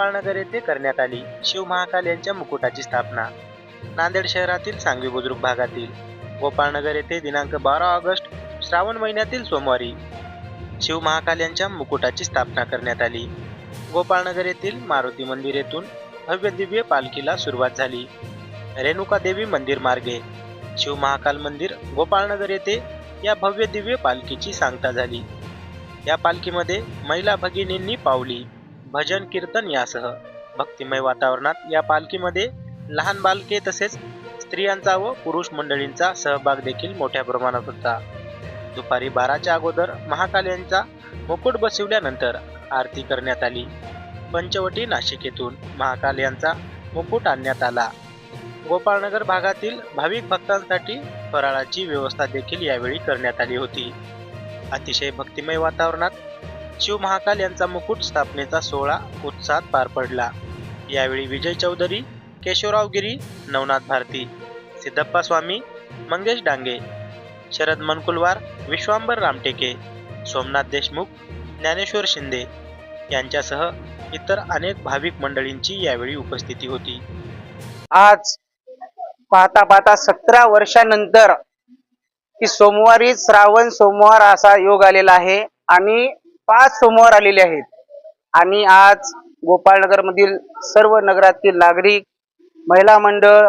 गोपाळनगर येथे करण्यात आली. शिव महाकाल यांच्या मुकुटाची स्थापना. नांदेड शहरातील सांगवी बुद्रुक भागातील. गोपाळनगर येथे दिनांक बारा ऑगस्ट श्रावण महिन्यातील सोमवारी शिव महाकाल यांच्या मुकुटाची स्थापना करण्यात आली. गोपाळनगर येथील मारुती मंदिर येथून भव्य दिव्य पालखीला सुरुवात झाली. रेणुका देवी मंदिर मार्गे शिव महाकाल मंदिर गोपाळनगर येथे या भव्य दिव्य पालखीची सांगता झाली. या पालखीमध्ये महिला भगिनींनी पावली. भजन कीर्तन यासह भक्तिमय वातावरणात या पालखीमध्ये लहान बालके तसेच स्त्रियांचा व पुरुष मंडळींचा सहभाग देखील मोठ्या प्रमाणात होता. दुपारी बाराच्या अगोदर महाकाल यांचा मुकुट बसविल्यानंतर आरती करण्यात आली. पंचवटी नाशिक येथून महाकाल यांचा मुकुट आणण्यात आला. गोपाळनगर भागातील भाविक भक्तांसाठी फराळाची व्यवस्था देखील यावेळी करण्यात आली होती. अतिशय भक्तिमय वातावरणात शिव महाकाल यांचा मुकुट स्थापनेचा सोहळा उत्साहात पार पडला. यावेळी विजय चौधरी केशवराव गिरी नवनाथ भारती सिद्धप्पा स्वामी मंगेश डांगे शरद मनकुलवार विश्वांबर रामटेके सोमनाथ देशमुख ज्ञानेश्वर शिंदे यांच्यासह इतर अनेक भाविक मंडळींची यावेळी उपस्थिती होती. आज पाहता पाहता सतरा वर्षानंतर की सोमवारी श्रावण सोमवार असा योग आलेला आहे आणि पाच सोमवार आलेले आहेत. आणि आज गोपाळनगर मधील सर्व नगरातील नागरिक महिला मंडळ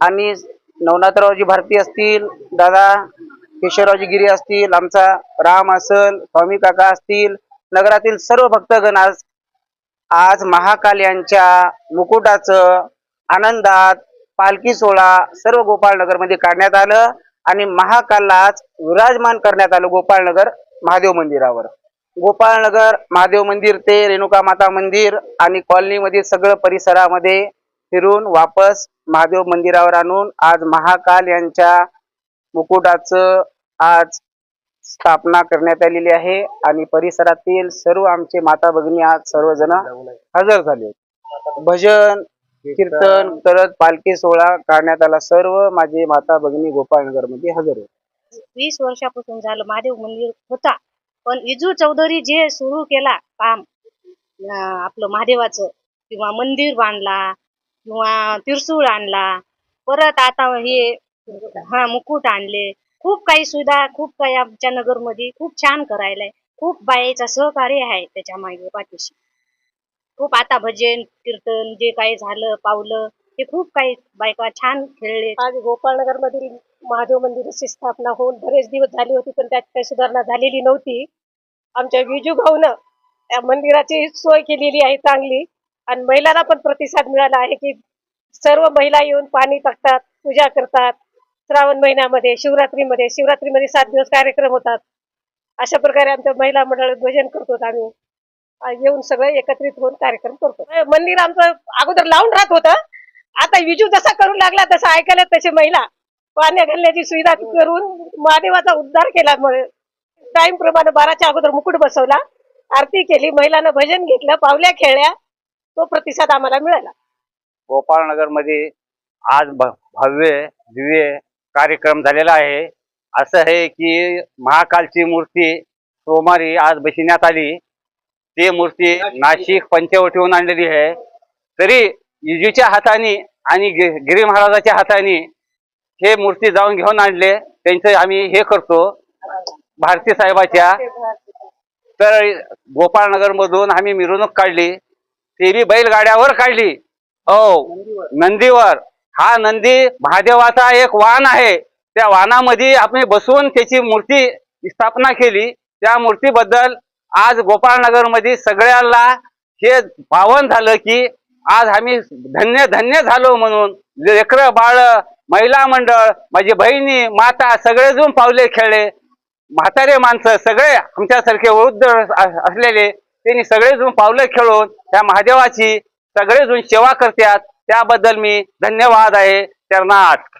आणि नवनाथरावजी भारती असतील दादा केशवरावजी गिरी असतील आमचा राम असल स्वामी काका असतील नगरातील सर्व भक्तगण आज आज महाकाल यांच्या मुकुटाचं आनंदात पालखी सोहळा सर्व गोपाळनगरमध्ये काढण्यात आलं आणि महाकालाच विराजमान करण्यात आलं गोपाळनगर महादेव मंदिरावर. गोपाळनगर महादेव मंदिर ते रेणुका माता मंदिर आणि कॉलनीमधील सगळं परिसरामध्ये फिरून वापस महादेव मंदिरावर आणून आज महाकाल यांच्या मुकुटाचं आज स्थापना करण्यात आलेली आहे. आणि परिसरातील सर्व आमचे माता भगिनी आज सर्वजण हजर झाले भजन कीर्तन करत पालखी सोहळा काढण्यात आला. सर्व माझे माता भगिनी गोपाळनगरमध्ये हजर होते वीस वर्षापासून झालं महादेव मंदिर होता. पण इजू चौधरी जे सुरू केला काम आपलं महादेवाचं किंवा मंदिर बांधला किंवा तिरसूळ आणला परत आता हे हा मुकुट आणले. खूप काही सुविधा खूप काही आमच्या नगरमध्ये खूप छान करायलाय खूप बायाचा सहकार्य आहे त्याच्यामागे पाठीशी. खूप आता भजन कीर्तन जे काही झालं पावलं ते खूप काही बायका छान खेळले. आज गोपाळनगर मधील महादेव मंदिराची स्थापना होऊन बरेच दिवस झाले होते पण त्यात काही सुधारणा झालेली नव्हती. आमच्या विजू भाऊनं त्या मंदिराची सोय केलेली आहे चांगली आणि महिलांना पण प्रतिसाद मिळाला आहे की सर्व महिला येऊन पाणी टाकतात पूजा करतात. श्रावण महिन्यामध्ये शिवरात्रीमध्ये शिवरात्रीमध्ये सात दिवस कार्यक्रम होतात. अशा प्रकारे आमच्या महिला मंडळात भजन करतो आम्ही. येऊन सगळे एकत्रित होऊन कार्यक्रम करतो. मंदिर आमचं अगोदर लावून राहत होतं. आता विजू जसा करू लागला तसा ऐकायला तसे महिला पाण्या घालण्याची सुविधा करून महादेवाचा उद्धार केला. टाइम प्रमाणे बाराच्या अगोदर मुकुट बसवला. आरती केली. महिलांना भजन घेतलं. पावल्या खेळल्या. तो प्रतिसाद आम्हाला मिळाला. गोपाळनगरमध्ये आज भव्य दिव्य कार्यक्रम झालेला आहे. असं आहे की महाकालची मूर्ती सोमवारी आज बसविण्यात आली. ती मूर्ती नाशिक पंचवटीहून आणलेली आहे. तरी इजूच्या हाताने आणि गिरी महाराजाच्या हाताने हे मूर्ती जाऊन घेऊन आणले. त्यांचं आम्ही हे करतो. भारती साहेबाच्या तर गोपाळनगर मधून आम्ही मिरवणूक काढली. ती बी बैलगाड्यावर काढली. हो नंदीवर. हा नंदी महादेवाचा एक वाहन आहे. त्या वाहनामध्ये आपण बसून त्याची मूर्ती स्थापना केली. त्या मूर्तीबद्दल आज गोपाळनगरमध्ये सगळ्याला हे भावन झालं की आज आम्ही धन्य धन्य झालो म्हणून. लेकरं बाळ महिला मंडळ माझी बहिणी माता सगळेजण पावले खेळले. म्हातारे माणसं सगळे आमच्यासारखे वृद्ध असलेले त्यांनी सगळेजण पावले खेळून त्या महादेवाची सगळेजण सेवा करतात. त्याबद्दल मी धन्यवाद आहे. शरणार्थ